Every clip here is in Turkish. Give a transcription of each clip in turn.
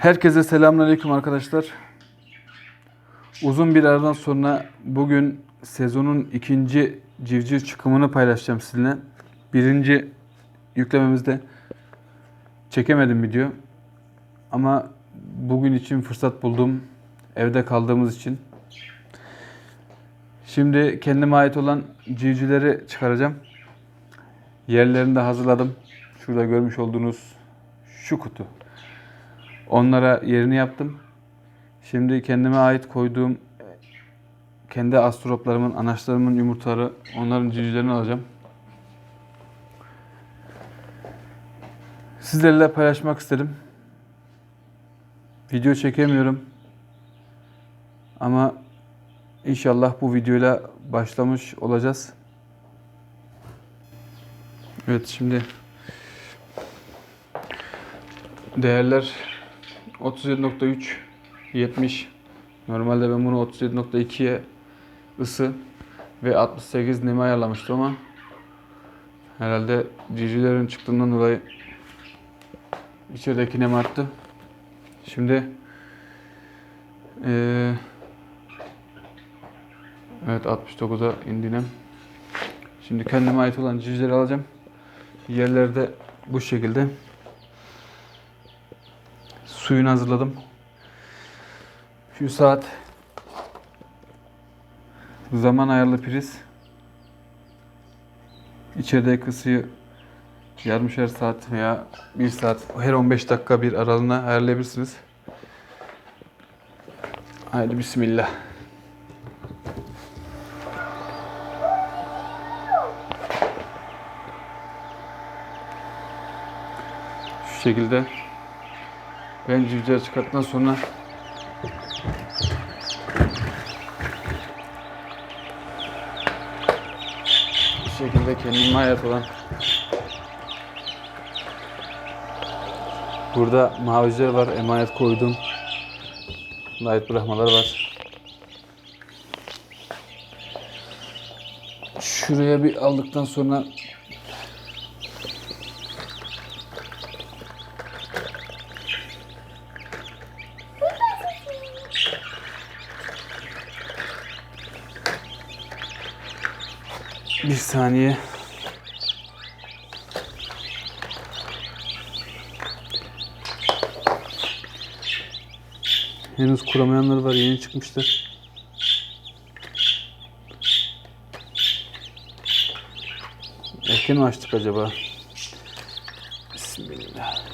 Herkese selamünaleyküm arkadaşlar. Uzun bir aradan sonra bugün sezonun ikinci civciv çıkımını paylaşacağım sizinle. Birinci yüklememizde çekemedim video. Ama bugün için fırsat buldum. Evde kaldığımız için. Şimdi kendime ait olan civcivleri çıkaracağım. Yerlerini de hazırladım. Şurada görmüş olduğunuz şu kutu. Onlara yerini yaptım. Şimdi kendime ait koyduğum kendi astroplarımın, anaçlarımın yumurtaları, onların civcivlerini alacağım. Sizlerle paylaşmak istedim. Video çekemiyorum. Ama inşallah bu videoyla başlamış olacağız. Evet şimdi değerler 37.3 70 Normalde ben bunu 37.2'ye ısı ve 68 nemi ayarlamıştım ama herhalde civcivlerin çıktığından dolayı içerideki nem arttı. Şimdi eee evet 69'a indi nem. Şimdi kendime ait olan civcivleri alacağım. Yerleri de bu şekilde. Suyunu hazırladım. Şu saat zaman ayarlı priz. İçerideki ısıyı yarımşar saat veya bir saat her 15 dakika bir aralığına ayarlayabilirsiniz. Haydi bismillah. Şu şekilde ben civciv çıkarttıktan sonra bu şekilde kendime ait olan burada maviciler var emanet koydum light bırakmalar var. Şuraya bir aldıktan sonra Bir saniye. Henüz kuramayanlar var, yeni çıkmışlar. Erken mi açtık acaba? Bismillah.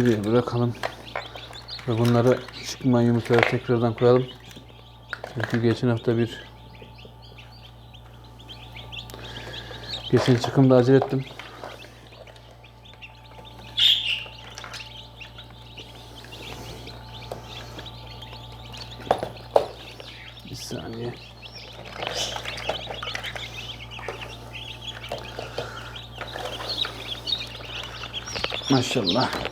Şuraya bırakalım. Ve bunları çıkmayan yumurtaları tekrardan koyalım. Çünkü geçen hafta bir geçen çıkımda acele ettim. Bir saniye. Maşallah.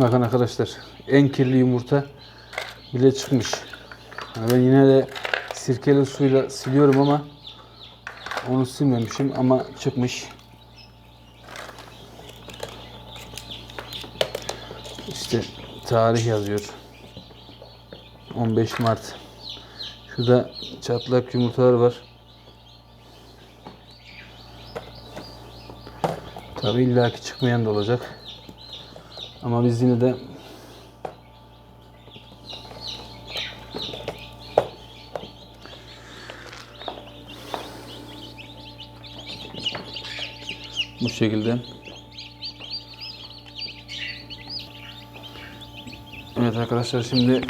Bakın arkadaşlar en kirli yumurta bile çıkmış. Ben yine de sirkeli suyla siliyorum ama onu silmemişim ama çıkmış. İşte tarih yazıyor. 15 Mart. Şurada çatlak yumurtalar var. Tabii illaki çıkmayan da olacak. Ama biz yine de bu şekilde Evet arkadaşlar şimdi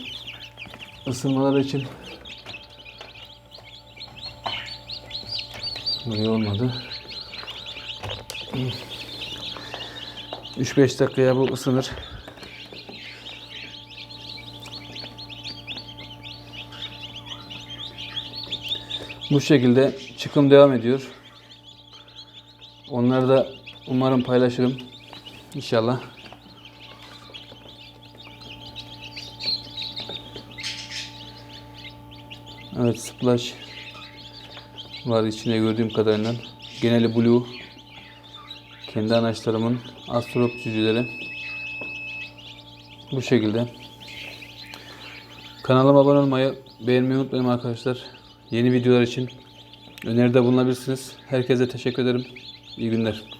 ısınmalar için buraya olmadı. 3-5 dakikaya bu ısınır. Bu şekilde çıkım devam ediyor. Onları da umarım paylaşırım. İnşallah. Evet splash var içinde gördüğüm kadarıyla. Geneli blue. Kendi anaçlarımın astrop cüceleri. Bu şekilde. Kanalıma abone olmayı, beğenmeyi unutmayın arkadaşlar. Yeni videolar için öneride bulunabilirsiniz. Herkese teşekkür ederim. İyi günler.